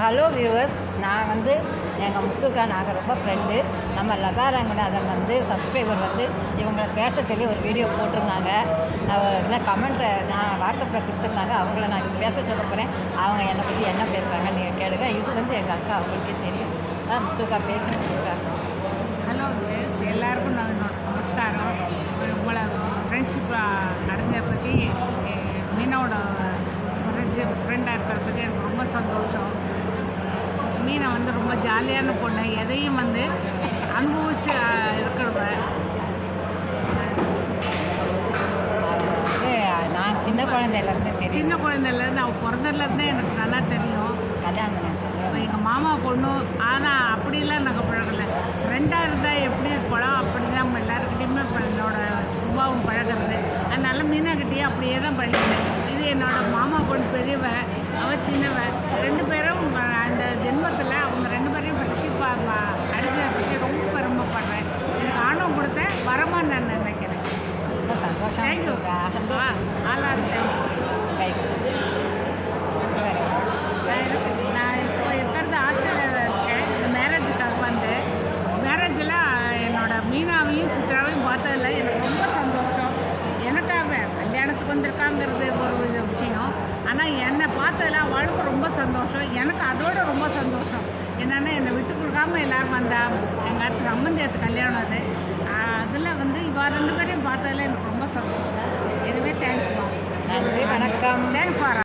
Hello viewers நான் வந்து எங்கள் முத்துக்கா நாங்கள் ரொம்ப ஃப்ரெண்டு நம்ம லதா ரங்கநாதன் வந்து சப்ஸ்கிரைபர் வந்து இவங்களை பேச சொல்லி ஒரு வீடியோ போட்டிருந்தாங்க. என்ன கமெண்ட்டை நான் வாட்ஸ்அப்பில் கொடுத்துருந்தாங்க. அவங்கள நான் இப்போ பேச சொல்ல போகிறேன் அவங்க என்னை பற்றி என்ன பேசுகிறாங்க நீங்கள் கேளுங்க. இது வந்து எங்கள் அக்கா அவங்களுக்கே தெரியும். முத்துக்கா பேசுங்க முத்துக்கா ஹலோ வியூவர்ஸ் எல்லாருக்கும் நான் என்னோட நமஸ்காரம் உங்களை ஃப்ரெண்ட்ஷிப் அடைஞ்சதை பற்றி எ- மீனாவோட ஃப்ரெண்ட்ஷிப் ஃப்ரெண்டாக இருக்கிறத பற்றி எனக்கு ரொம்ப சந்தோஷம் மீனா வந்து ரொம்ப ஜாலியான பொண்ணு. எதையும் வந்து அனுபவிச்சு இருக்கிறவ. நான் சின்ன குழந்தையிலேருந்து தெரியும். சின்ன குழந்தையிலேருந்து அவள் பிறந்ததுலேருந்தே எனக்கு நல்லா தெரியும். கல்யாணம் எங்கள் மாமா பொண்ணு ஆனால் அப்படிலாம் நாங்கள் பழகலை. ஃப்ரெண்டாக இருந்தால் எப்படி இருப்போம் அப்படி தான் நம்ம எல்லாருக்கிட்டையுமே என்னோட சுபாவம் பழகிறது. அதனால மீனாக்கிட்டேயே அப்படியே தான் பழகினேன். இது என்னோட மாமா பொண்ணு பெரியவ அவ சின்னவ. தேங்க்யூ முத்துக்கா. ஆளாக கை நான் இப்போ இருக்கிறது ஆஸ்திரேலியாவில் இருக்கேன். மேரேஜுக்காக வந்து மேரேஜில் என்னோட மீனாவையும் சித்ராவையும் பார்த்ததில்ல எனக்கு ரொம்ப சந்தோஷம். எனக்காக கல்யாணத்துக்கு வந்திருக்காங்கிறது ஒரு இது விஷயம். ஆனால் என்னை பார்த்ததில் அவளுக்கு ரொம்ப சந்தோஷம். எனக்கு அதோட ரொம்ப சந்தோஷம். என்னென்னா என்னை விட்டு கொடுக்காம எல்லோரும் வந்தா எங்கள் அடுத்து சம்மந்தியத்து கல்யாணம் அது அதில் வந்து இவ ரெண்டு பேரையும் பார்த்ததில் எனக்கு சந்தோஷம் எதுவுமே தேங்க்ஸ்மா நன்றி வணக்கம். Thanks for